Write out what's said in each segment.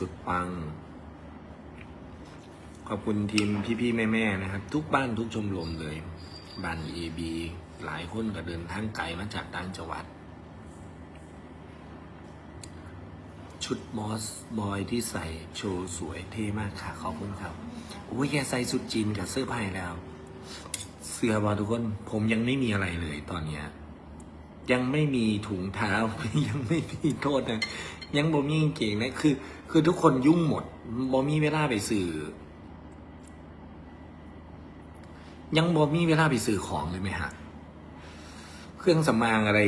สุดปัง ขอบคุณทีมพี่ๆแม่ๆนะครับ ทุกบ้านทุกชมรมเลยบ้านเอบีหลายคนก็เดินทางไกลมาจากต่างจังหวัด ชุดมอสบอยที่ใส่โชว์สวยเท่มากค่ะขอบคุณครับโอ้ยแกใส่สุดจีนกับเสื้อผ้าแล้ว เสื้อบอทุกคน ผมยังไม่มีอะไรเลยตอนเนี้ย ยังไม่มีถุงเท้า ยังไม่มีโทษนะยังบ่มีเก่งนะคือ คือทุกคนยุ่งหมดบ่มีเวลาไปสื่อ ยังบ่มีเวลาไปสื่อของเลยไหมฮะเครื่องสำอางอะไร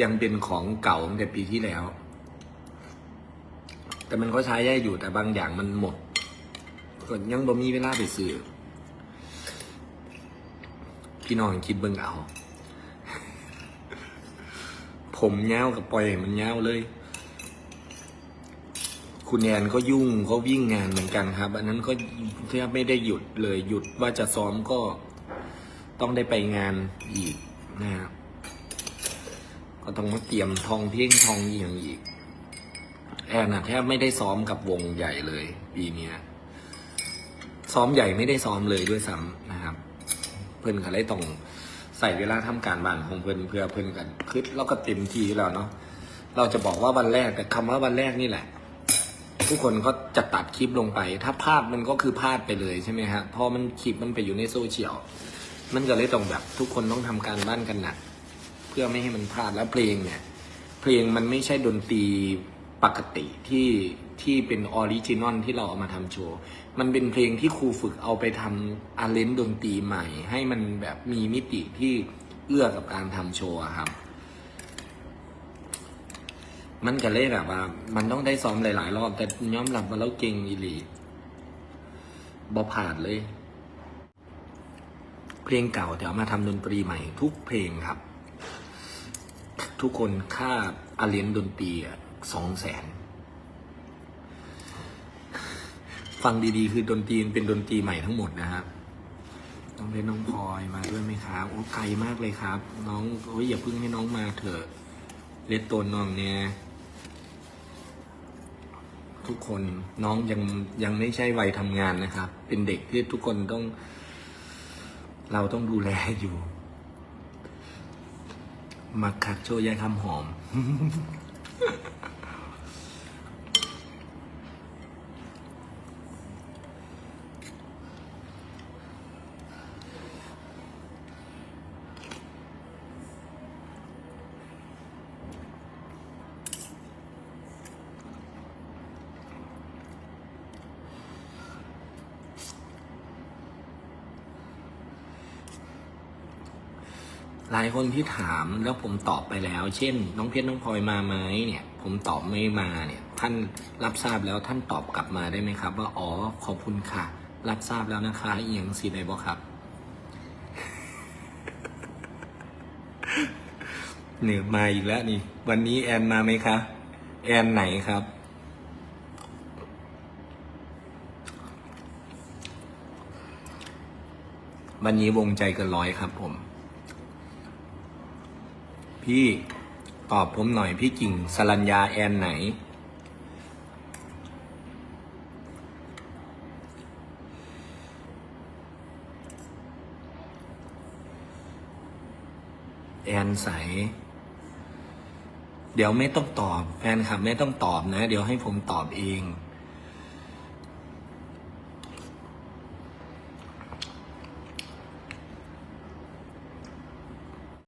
ยังเป็นของเก่าตั้งแต่ปีที่แล้ว แต่มันก็ใช้ได้อยู่แต่บางอย่างมันหมดก็ยังบ่มีเวลาไปซื้อพี่น้องคิดเบิ่งเอา ผมเงาวกับปล่อยมันเงาวเลย คุณแอนก็ยุ่งก็วิ่งงานเหมือนกันครับ อันนั้นก็แทบไม่ได้หยุดเลย หยุดว่าจะซ้อมก็ต้องได้ไปงานอีกนะครับก็ต้องมาเตรียมทองเพ่งทองอย่างอีก แอนนะแทบไม่ได้ซ้อมกับวงใหญ่เลย ปีนี้ซ้อมใหญ่ไม่ได้ซ้อมเลยด้วยซ้ำนะครับ เพื่อนก็เลยต้อง ใส่เวลาทำการบ้านของเพื่อนเพื่อเพื่อนกันคือเราก็เต็มที่แล้วเนาะเราจะบอกว่าวันแรกแต่คำว่าวันแรกนี่แหละ ทุกคนก็จะตัดคลิปลงไป ถ้าพลาดมันก็คือพลาดไปเลยใช่ไหมฮะพอมันคลิปมันไปอยู่ในโซเชียลมันก็เลยต้องแบบ ทุกคนต้องทำการบ้านกันหนักเพื่อไม่ให้มันพลาดแล้วเพลงเนี่ย เพลงมันไม่ใช่ดนตรี ปกติที่ที่เป็นออริจินอลที่เราเอามาทำโชว์ มันเป็นเพลงที่ครูฝึกเอาไปทำอาเลนดนตรีใหม่ ให้มันแบบมีมิติที่เอื้อกับการทำโชว์ครับ มันก็เลยแบบว่า มันต้องได้ซ้อมหลาย ๆ รอบ แต่ย้อมรับมาแล้วเก่งอีหลีบอผ่านเลย เพลงเก่าแต่เอามาทำดนตรีใหม่ ทุกเพลงครับ ทุกคนค่าอาเลียนดนตรี สองแสนฟังดีๆ คือดนตรีเป็นดนตรีใหม่ทั้งหมดนะครับต้องเป็นน้องพลอยมาด้วยไหมครับ โอ้ไกลมากเลยครับ น้องโอ้ยอย่าเพิ่งให้น้องมาเถอะเลตโตนน้องเนี่ย ทุกคนน้องยังยังไม่ใช่วัยทำงานนะครับ เป็นเด็กที่ทุกคนต้อง เราต้องดูแลอยู่มักคักโชยายคำหอม หลายคนที่ถามแล้วผมตอบไปแล้ว เช่น น้องเพชรน้องพลอยมาไหมเนี่ย ผมตอบไม่มาเนี่ย ท่านรับทราบแล้วท่านตอบกลับมาได้ไหมครับ ว่าอ๋อขอบคุณค่ะ รับทราบแล้วนะคะเอียงสีไหนบอครับเหนือมาอีกแล้วนี่ วันนี้แอนมาไหมคะ แอนไหนครับ วันนี้วงใจเกินร้อยครับผม พี่ตอบผมหน่อยพี่กิ่งสรัญญาแอนไหน แอนใส เดี๋ยวไม่ต้องตอบ แฟนคลับไม่ต้องตอบนะ เดี๋ยวให้ผมตอบเอง